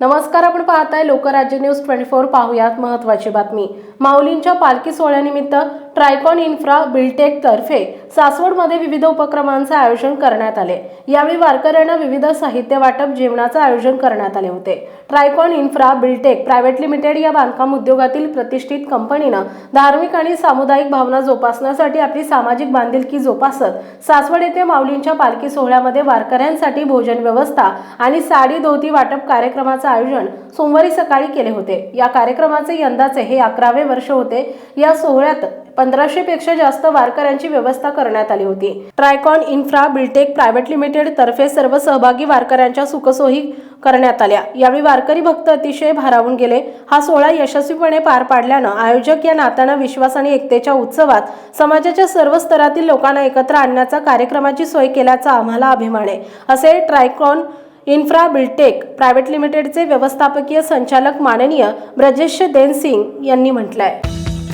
नमस्कार आपण पाहताय लोकराज्य न्यूज ट्वेंटी फोर पाहुयात महत्वाची बातमी. माऊलींच्या पालखी सोहळ्यानिमित्त ट्रायकॉन इन्फ्रा बिल्टेक तर्फे सासवडमध्ये विविध उपक्रमांचे आयोजन करण्यात आले. यावेळी वारकऱ्यांना विविध साहित्य वाटप जेवणाचं आयोजन करण्यात आले होते. Tricon Infra Biltech private limited या बांधकाम उद्योगातील प्रतिष्ठित कंपनीनं धार्मिक आणि सामुदायिक भावना जोपासण्यासाठी आपली सामाजिक बांधिलकी जोपासत सासवड येथे माऊलींच्या पालखी सोहळ्यामध्ये वारकऱ्यांसाठी भोजन व्यवस्था आणि साडी धोती वाटप कार्यक्रमाचं आयोजन सोमवारी सकाळी केले होते. या कार्यक्रमाचे यंदाचे हे अकरावे वर्ष होते. या सोहळ्यात पंधराशेपेक्षा जास्त वारकऱ्यांची व्यवस्था करण्यात आली होती. Tricon Infra Biltech private limited तर्फे सर्व सहभागी वारकऱ्यांच्या सुखसोयी करण्यात आल्या. यावेळी वारकरी भक्त अतिशय भारावून गेले. हा सोहळा यशस्वीपणे पार पाडल्यानं आयोजक या नात्यानं विश्वास आणि एकतेच्या उत्सवात समाजाच्या सर्व स्तरातील लोकांना एकत्र आणण्याचा कार्यक्रमाची सोय केल्याचा आम्हाला अभिमान. आहे असे ट्रायकॉन इन्फ्रा बिल्टेक प्रायव्हेट लिमिटेडचे व्यवस्थापकीय संचालक माननीय ब्रजेश देन सिंग यांनी आहे